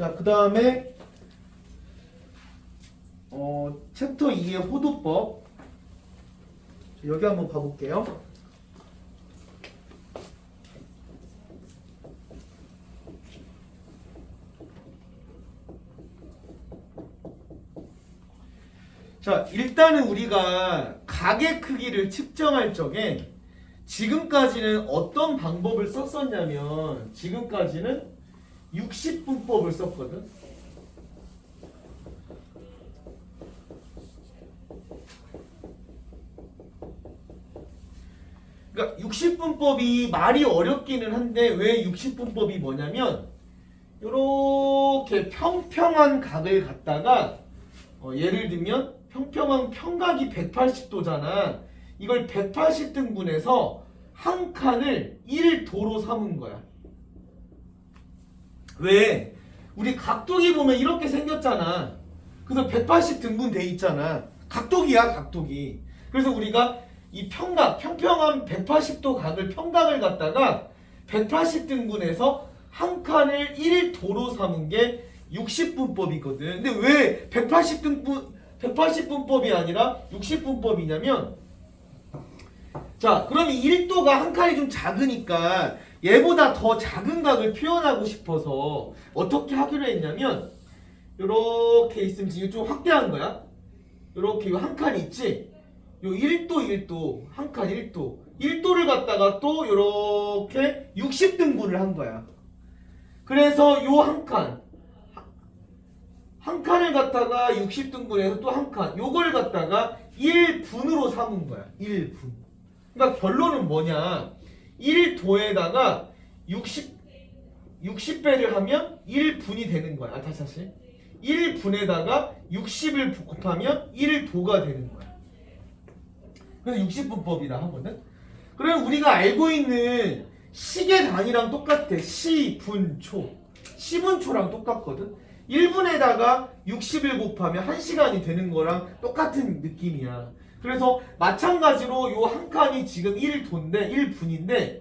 자, 그 다음에 어, 챕터 2의 호도법 여기 한번 봐볼게요. 자, 일단은 우리가 가게 크기를 측정할 적에 지금까지는 어떤 방법을 썼었냐면 지금까지는 60분법을 썼거든. 그러니까 60분법이 말이 어렵기는 한데 왜 60분법이 뭐냐면 이렇게 평평한 각을 갖다가 어, 예를 들면 평평한 평각이 180도잖아. 이걸 180등분해서 한 칸을 1도로 삼은 거야. 왜? 우리 각도기 보면 이렇게 생겼잖아. 그래서 180 등분 돼 있잖아. 각도기야, 각도기. 그래서 우리가 이 평각, 평평한 180도 각을 평각을 갖다가 180 등분해서 한 칸을 1도로 삼은 게 60분법이거든. 근데 왜 180 등분 180분법이 아니라 60분법이냐면 자, 그럼 이 1도가 한 칸이 좀 작으니까 얘보다 더 작은 각을 표현하고 싶어서 어떻게 하기로 했냐면 요렇게 있으면 지금 좀 확대한 거야. 요렇게 한 칸이 있지? 요 1도 1도 한 칸 1도 1도를 갖다가 또 요렇게 60등분을 한 거야. 그래서 요 한 칸. 한 칸을 갖다가 60등분해서 또 한 칸. 요걸 갖다가 1분으로 삼은 거야. 1분. 그러니까 결론은 뭐냐? 1도에다가 60 60배를 하면 1분이 되는 거야. 아, 다시 다시. 1분에다가 60을 곱하면 1도가 되는 거야. 그래서 60분법이라 하거든. 그러면 우리가 알고 있는 시계 단위랑 똑같아. 시, 분, 초. 시분초랑 똑같거든. 1분에다가 60을 곱하면 1시간이 되는 거랑 똑같은 느낌이야. 그래서 마찬가지로 요 한 칸이 지금 1도인데 1분인데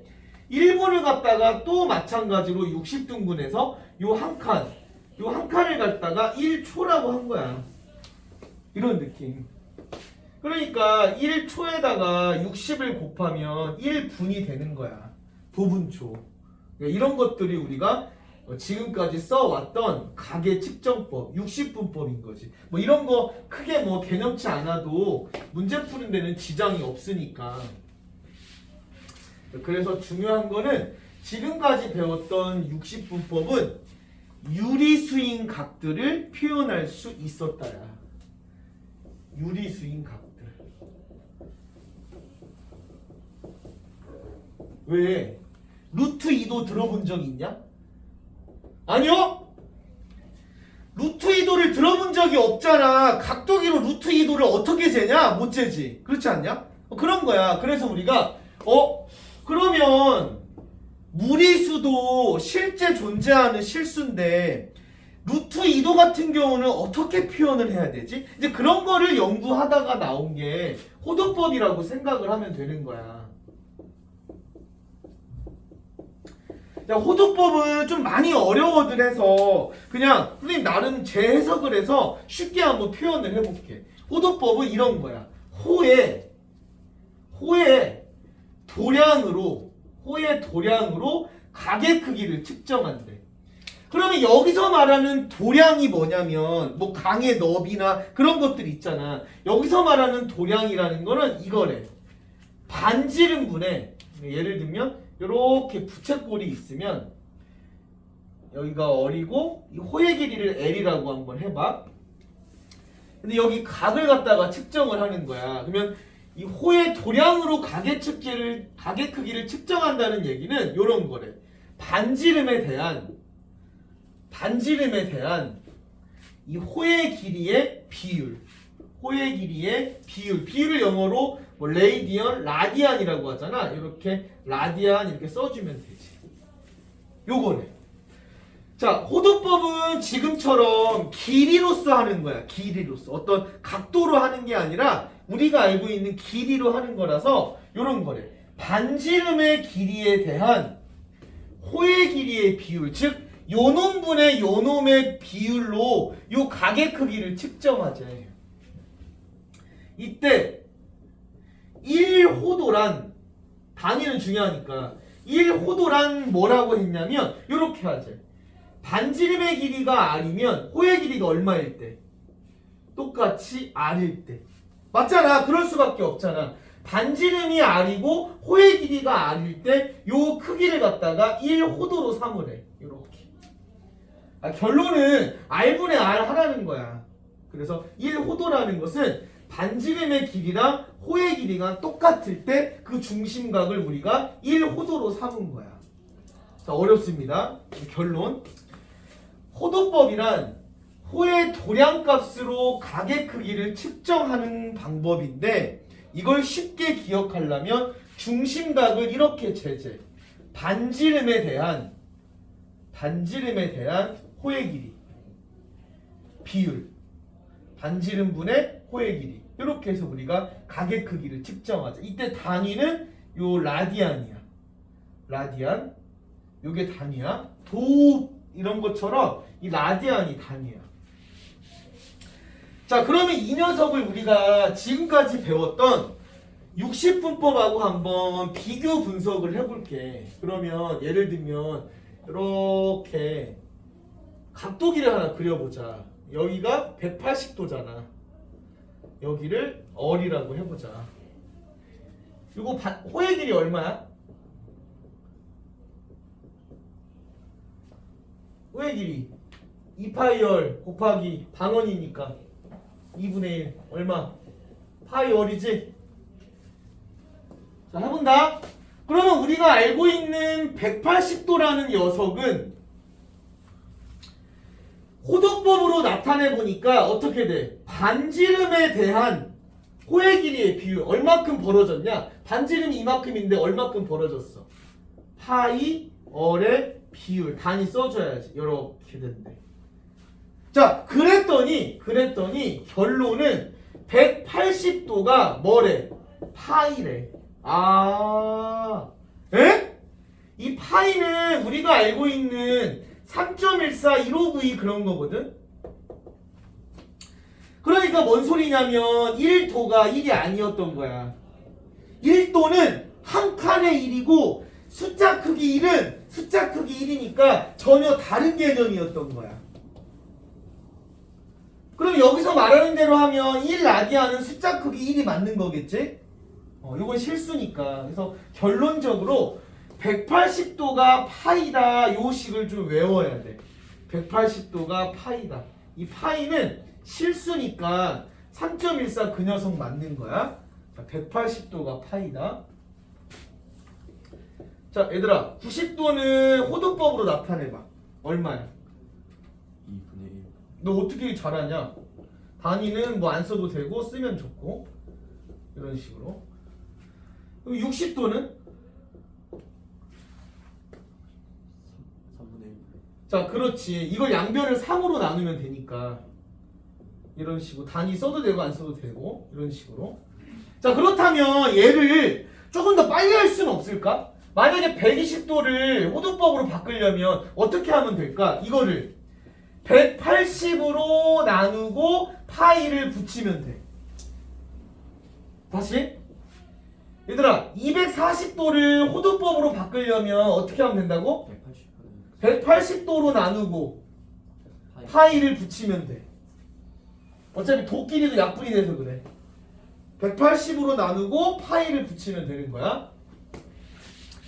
1분을 갖다가 또 마찬가지로 60등분해서 요 한 칸, 요 한 칸을 갖다가 1초라고 한 거야. 이런 느낌. 그러니까 1초에다가 60을 곱하면 1분이 되는 거야. 도분초. 그러니까 이런 것들이 우리가 어, 지금까지 써왔던 가계 측정법, 60분법인 거지. 뭐 이런 거 크게 뭐 개념치 않아도 문제 푸는 데는 지장이 없으니까. 그래서 중요한 거는 지금까지 배웠던 60분법은 유리수인 각들을 표현할 수 있었다야. 유리수인 각들. 왜? 루트 2도 들어본 적 있냐? 아니요? 루트 2도를 들어본 적이 없잖아. 각도기로 루트 2도를 어떻게 재냐? 못 재지. 그렇지 않냐? 어, 그런 거야. 그래서 우리가 어 그러면 무리수도 실제 존재하는 실수인데 루트 2도 같은 경우는 어떻게 표현을 해야 되지? 이제 그런 거를 연구하다가 나온 게 호도법이라고 생각을 하면 되는 거야. 자, 호도법은 좀 많이 어려워들 해서 그냥 선생님 나름 재해석을 해서 쉽게 한번 표현을 해볼게. 호도법은 이런 거야. 호의 호의 도량으로 호의 도량으로 가게 크기를 측정한대. 그러면 여기서 말하는 도량이 뭐냐면 뭐 강의 너비나 그런 것들 있잖아. 여기서 말하는 도량이라는 거는 이거래. 반지름분에 예를 들면 이렇게 부채꼴이 있으면 여기가 어리고 이 호의 길이를 L이라고 한번 해봐. 근데 여기 각을 갖다가 측정을 하는 거야. 그러면 이 호의 도량으로 가게 측기를 가게 크기를 측정한다는 얘기는 이런 거래. 반지름에 대한 반지름에 대한 이 호의 길이의 비율. 호의 길이의 비율. 비율을 영어로 뭐 레이디언, 라디안이라고 하잖아. 이렇게 라디안 이렇게 써주면 되지. 요거네. 자, 호도법은 지금처럼 길이로서 하는 거야. 길이로서. 어떤 각도로 하는 게 아니라 우리가 알고 있는 길이로 하는 거라서 요런 거래. 반지름의 길이에 대한 호의 길이의 비율, 즉 요 놈분의 요 놈의 비율로 요 가게 크기를 측정하재. 이때 1호도란 단위는 중요하니까 1호도란 뭐라고 했냐면 이렇게 하재. 반지름의 길이가 r이면 호의 길이가 얼마일 때? 똑같이 r일 때. 맞잖아. 그럴 수밖에 없잖아. 반지름이 r이고 호의 길이가 r일 때 요 크기를 갖다가 1호도로 삼으래. 이렇게. 아, 결론은 r분의 r 하라는 거야. 그래서 1호도라는 것은 반지름의 길이랑 호의 길이가 똑같을 때 그 중심각을 우리가 1호도로 삼은 거야. 자, 어렵습니다. 결론. 호도법이란 호의 도량값으로 가게 크기를 측정하는 방법인데 이걸 쉽게 기억하려면 중심각을 이렇게 재재. 반지름에 대한 반지름에 대한 호의 길이 비율 반지름분의 호의 길이 이렇게 해서 우리가 가게 크기를 측정하자. 이때 단위는 요 라디안이야. 라디안 요게 단위야. 도 이런 것처럼 이 라디안이 단위야. 자, 그러면 이 녀석을 우리가 지금까지 배웠던 60분법하고 한번 비교 분석을 해볼게. 그러면 예를 들면 이렇게 각도기를 하나 그려보자. 여기가 180도잖아. 여기를 얼이라고 해보자. 이거 반- 호의 길이 얼마야? 호의 길이 2파이 열 곱하기 반원이니까 2분의 1 얼마? 파이 얼이지? 자 해본다. 그러면 우리가 알고 있는 180도라는 녀석은 호도법으로 나타내 보니까 어떻게 돼? 반지름에 대한 호의 길이의 비율 얼마큼 벌어졌냐? 반지름이 이만큼인데 얼마큼 벌어졌어? 파이 얼의 비율 단위 써줘야지 이렇게 된대. 자 그랬더니 그랬더니 결론은 180도가 뭐래? 파이래. 아, 에? 이 파이는 우리가 알고 있는 3.14 15V 그런 거거든. 그러니까 뭔 소리냐면 1도가 1이 아니었던 거야. 1도는 한 칸의 1이고 숫자 크기 1은 숫자 크기 1이니까 전혀 다른 개념이었던 거야. 그럼 여기서 말하는 대로 하면 1 라디안은 숫자 크기 1이 맞는 거겠지? 어, 이건 실수니까. 그래서 결론적으로 180도가 파이다 요 식을 좀 외워야 돼. 180도가 파이다. 이 파이는 실수니까 3.14 그 녀석 맞는 거야. 자, 180도가 파이다. 자, 얘들아, 90도는 호도법으로 나타내봐. 얼마야? 2분의 1 너 어떻게 잘하냐? 단위는 뭐 안 써도 되고 쓰면 좋고 이런 식으로. 그럼 60도는 3분의 1 자, 그렇지. 이걸 양변을 3으로 나누면 되니까. 이런 식으로 단위 써도 되고 안 써도 되고 이런 식으로. 자, 그렇다면 얘를 조금 더 빨리 할 수는 없을까? 만약에 120도를 호도법으로 바꾸려면 어떻게 하면 될까? 이거를 180으로 나누고 파이를 붙이면 돼. 다시. 얘들아, 240도를 호도법으로 바꾸려면 어떻게 하면 된다고? 180분의 180도로 나누고 파이를 붙이면 돼. 어차피 도끼리도 약분이 돼서 그래. 180으로 나누고 파이를 붙이면 되는 거야.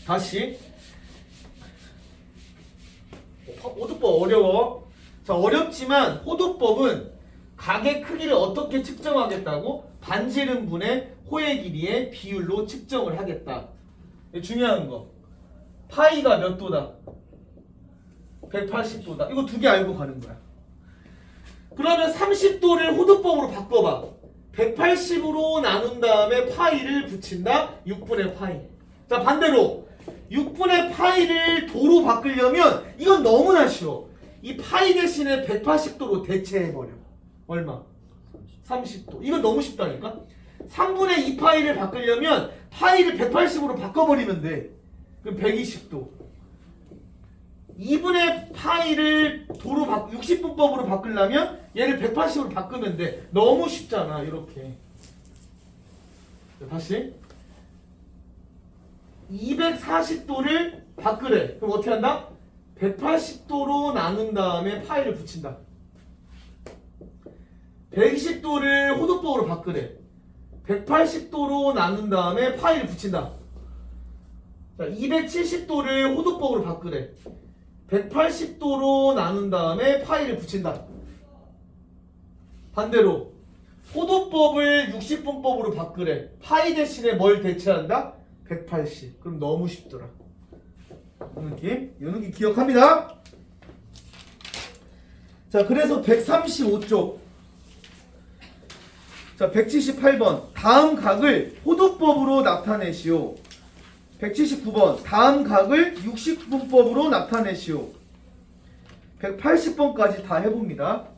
다시. 어, 파- 호도법 어려워. 자, 어렵지만 호도법은 각의 크기를 어떻게 측정하겠다고? 반지름 분의 호의 길이의 비율로 측정을 하겠다. 중요한 거. 파이가 몇 도다? 180도다. 이거 두 개 알고 가는 거야. 그러면 30도를 호도법으로 바꿔봐. 180으로 나눈 다음에 파이를 붙인다. 6분의 파이. 자 반대로 6분의 파이를 도로 바꾸려면 이건 너무나 쉬워. 이 파이 대신에 180도로 대체해버려. 얼마? 30도. 이건 너무 쉽다니까? 3분의 2 파이를 바꾸려면 파이를 180으로 바꿔버리면 돼. 그럼 120도. 2분의 파이를 도로 바 60분법으로 바꾸려면 얘를 180으로 바꾸면 돼. 너무 쉽잖아. 이렇게. 자, 다시 240도를 바꾸래. 그럼 어떻게 한다? 180도로 나눈 다음에 파이를 붙인다. 120도를 호도법으로 바꾸래. 180도로 나눈 다음에 파이를 붙인다. 자, 270도를 호도법으로 바꾸래. 180도로 나눈 다음에 파이를 붙인다. 반대로 호도법을 60분법으로 바꾸래. 파이 대신에 뭘 대체한다? 180. 그럼 너무 쉽더라. 이 느낌? 이 느낌 기억합니다. 자, 그래서 135쪽. 자, 178번. 다음 각을 호도법으로 나타내시오. 179번. 다음 각을 60분법으로 나타내시오. 180번까지 다 해봅니다.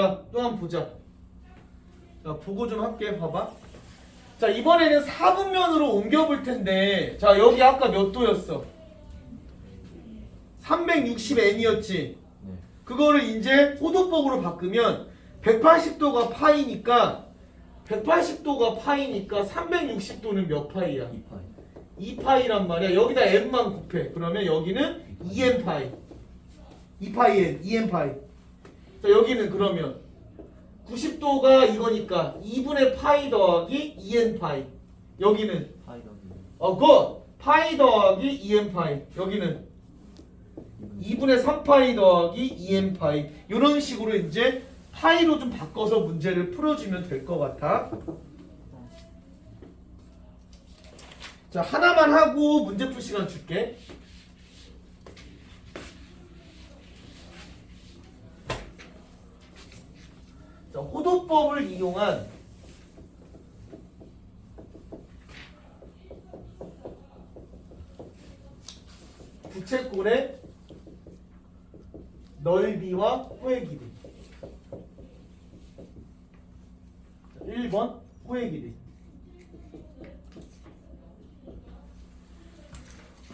자, 또 한 번 보자. 자, 보고 좀 할게. 봐봐. 자, 이번에는 4분면으로 옮겨 볼 텐데, 자, 여기 아까 몇 도였어? 360n이었지. 네. 그거를 이제 호도법으로 바꾸면 180도가 파이니까 180도가 파이니까 360도는 몇 파이야? 2파이. 2파이란 말이야. 여기다 n만 곱해. 그러면 여기는 2n 파이. 2파이 n, 2n 파이. 자, 여기는 그러면 90도가 이거니까 2분의 파이 더하기 2n 파이. 여기는 파이 더하기 어, 그 파이 더하기 2n 파이. 여기는 2분의 3파이 더하기 2n 파이. 이런 식으로 이제 파이로 좀 바꿔서 문제를 풀어주면 될 것 같아. 자, 하나만 하고 문제 풀 시간 줄게. 자, 호도법을 이용한 부채꼴의 넓이와 호의 길이. 자, 1번 호의 길이.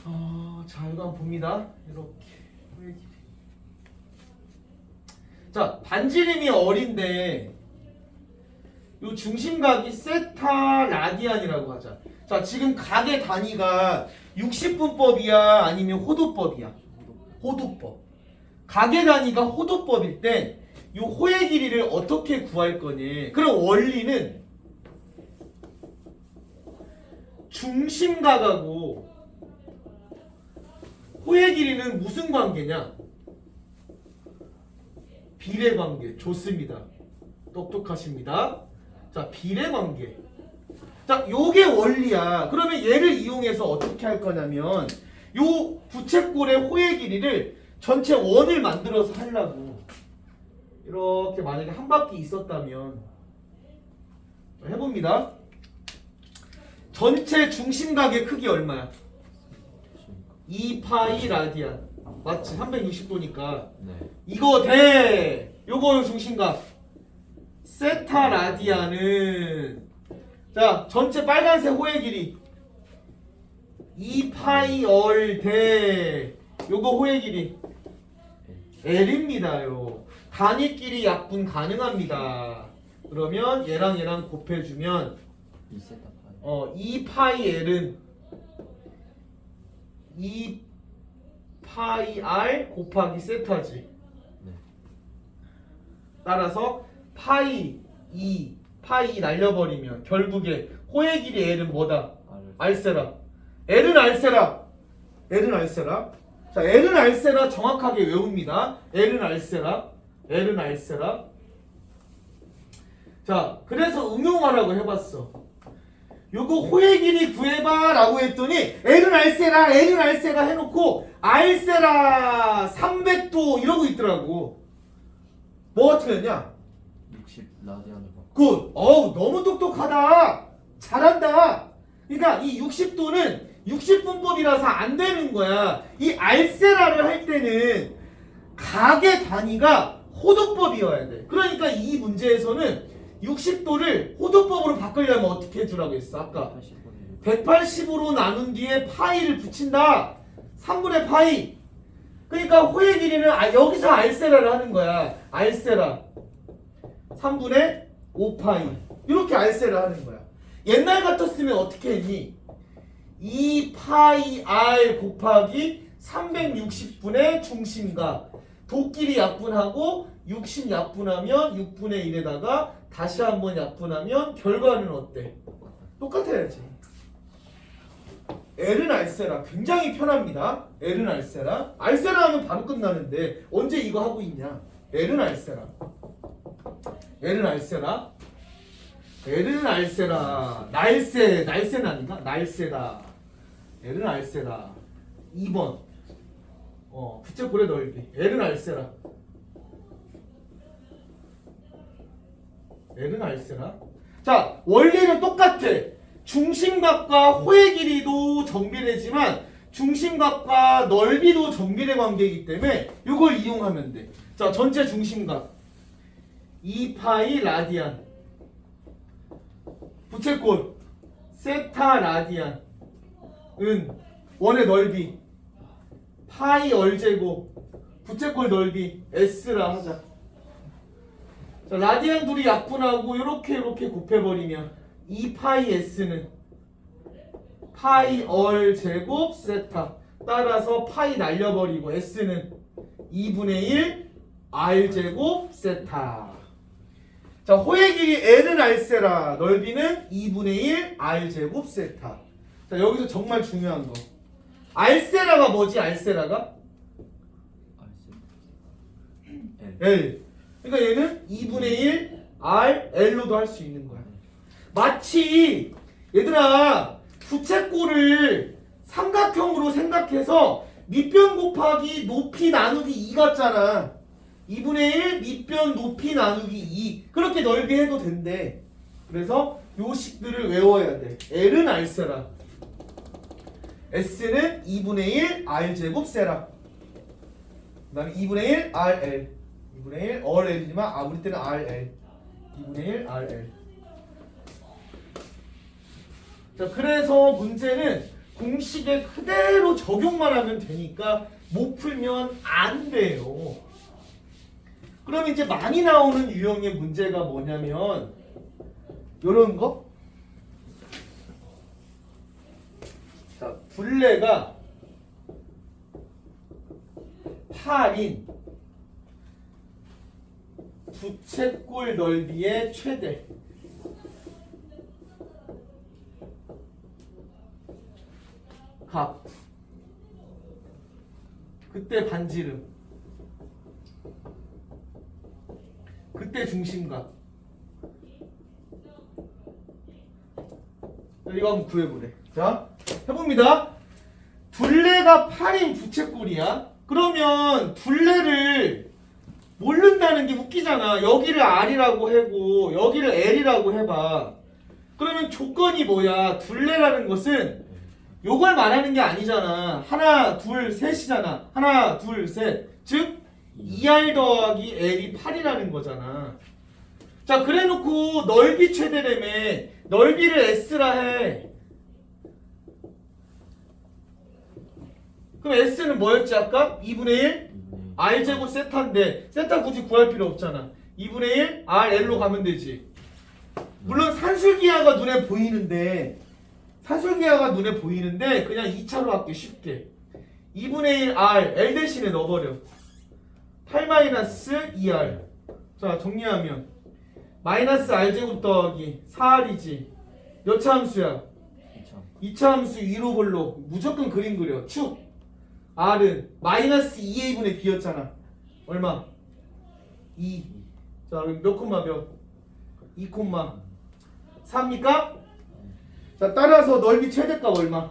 어, 자, 이거 한번 봅니다. 이렇게 호의 길이. 자, 반지름이 어린데 요 중심각이 세타 라디안이라고 하자. 자, 지금 각의 단위가 60분법이야 아니면 호도법이야? 호도법. 각의 단위가 호도법일 때 요 호의 길이를 어떻게 구할 거니? 그럼 원리는 중심각하고 호의 길이는 무슨 관계냐? 비례 관계. 좋습니다. 똑똑하십니다. 자, 비례 관계. 자, 요게 원리야. 그러면 얘를 이용해서 어떻게 할 거냐면 요 부채꼴의 호의 길이를 전체 원을 만들어서 하려고 이렇게 만약에 한 바퀴 있었다면 자, 해봅니다. 전체 중심각의 크기 얼마야? 2파이 라디안. 맞지? 360도니까 네. 이거 돼. 요거 중심각. 세타 라디안은 자 전체 빨간색 호의 길이 2파이 얼 대. 요거 호의 길이 L입니다요. 단위끼리 약분 가능합니다. 그러면 얘랑 얘랑 곱해주면 2세타 파이. 어 2파이 L은 2 파이 R 곱하기 세타지. 네. 따라서 파이 2 파이 날려버리면 결국에 호의 길이 L은 뭐다? 알 알세라. L은 알세라. L은 알세라. 자, L은 알세라 정확하게 외웁니다. L은 알세라. L은 알세라. 자, 그래서 응용하라고 해봤어. 요거 호의 길이 구해봐라고 했더니 L은 알세라, L은 알세라 해놓고 알세라 300도 이러고 있더라고. 뭐가 틀렸냐? 60 라디안을 받고 굿. 어우 너무 똑똑하다. 잘한다. 그러니까 이 60도는 60분법이라서 안 되는 거야. 이 알세라를 할 때는 각의 단위가 호도법이어야 돼. 그러니까 이 문제에서는 60도를 호도법으로 바꾸려면 어떻게 해주라고 했어? 아까 85를 180으로 나눈 뒤에 파이를 붙인다. 3분의 파이. 그러니까 호의 길이는 아, 여기서 알세라를 하는 거야. 알세라. 3분의 5파이. 이렇게 알세를 하는 거야. 옛날 같았으면 어떻게 했니? 2파이 r 곱하기 360분의 중심과 도끼리 약분하고 60 약분하면 6분의 1에다가 다시 한번 약분하면 결과는 어때? 똑같아야지. L은 알세라 굉장히 편합니다. L은 알세라 알세라 하면 바로 끝나는데 언제 이거 하고 있냐? L은 알세라 L은 알세라 L은 알세라 날세 날세는 아닌가? 날세다 L은 알세라 2번 어 부채꼴의 넓이 L은 알세라 L은 알세라 자 원리는 똑같아. 중심각과 호의 길이도 정비례지만 중심각과 넓이도 정비례 관계이기 때문에 이걸 이용하면 돼. 자, 전체 중심각. 2파이 라디안. 부채꼴. 세타 라디안 은 원의 넓이. 파이 얼제곱. 부채꼴 넓이 s라 하자. 자, 라디안 둘이 약분하고 이렇게 이렇게 곱해버리면 2파이 s는 파이 얼 제곱 세타 따라서 파이 날려버리고 s는 2분의 1 r 제곱 세타. 자 호의 길이 n은 r세라. 넓이는 2분의 1 r 제곱 세타. 자 여기서 정말 중요한 거. r세라가 뭐지? r세라가? 알세. L L 그러니까 얘는 2분의 1 r L로도 할 수 있는 거야. 마치 얘들아 부채꼴을 삼각형으로 생각해서 밑변 곱하기 높이 나누기 2 같잖아. 2분의 1 밑변 높이 나누기 2 그렇게 넓이 해도 된대. 그래서 요 식들을 외워야 돼. L은 R세라. S는 2분의 1 R제곱 세라. 그 다음에 2분의 1 RL 2분의 1 RL이지만 아 우리 때는 RL 2분의 1 RL 자 그래서 문제는 공식에 그대로 적용만 하면 되니까 못 풀면 안 돼요. 그럼 이제 많이 나오는 유형의 문제가 뭐냐면 요런 거? 자 둘레가 8인 부채꼴 넓이의 최대. 값. 그때 반지름. 그때 중심각 자, 이거 한번 구해보래. 자 해봅니다. 둘레가 8인 부채꼴이야. 그러면 둘레를 모른다는 게 웃기잖아 여기를 R이라고 해고 여기를 L이라고 해봐 그러면 조건이 뭐야 둘레라는 것은 요걸 말하는 게 아니잖아. 하나, 둘, 셋이잖아. 하나, 둘, 셋. 즉 2R 더하기 L이 8이라는 거잖아. 자, 그래 놓고 넓이 최대라며 넓이를 S라 해. 그럼 S는 뭐였지 아까? 2분의 1? 2분의 R 제곱 세타인데 세타 굳이 구할 필요 없잖아. 2분의 1 R L로 가면 되지. 물론 산술기하가 눈에 보이는데 산술기하가 눈에 보이는데 그냥 2차로 할게 쉽게. 2분의 1 R L 대신에 넣어버려. 8 2R. 자 정리하면 마이너스 r제곱 더하기 4r이지 몇 차 함수야? 2차 2차 함수 위로 볼록 무조건 그림 그려 축 r은 마이너스 2a분의 b였잖아 얼마? 2 자, 그럼 몇 콤마 몇? 2 콤마 4입니까? 자, 따라서 넓이 최대값 얼마?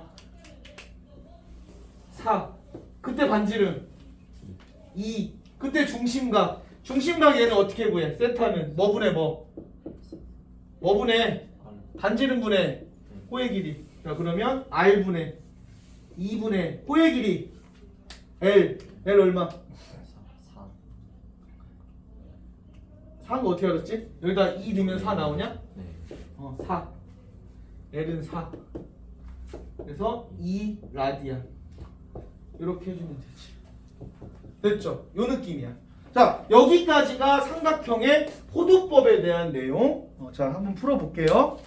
4 그때 반지름 2 그때 중심각 중심각 얘는 어떻게 구해? 세타는 뭐 분의 뭐? 뭐 분의 반지름 분의 호의 길이. 자 그러면 r 분의 2분의 호의 길이 l l 얼마? 4 4한 거 어떻게 알았지? 여기다 2 넣으면 4 나오냐? 네 어 4. l은 4. 그래서 2 라디안. 이렇게 해주면 되지. 됐죠? 요 느낌이야. 자 여기까지가 삼각형의 호두법에 대한 내용. 어, 자 한번 풀어볼게요.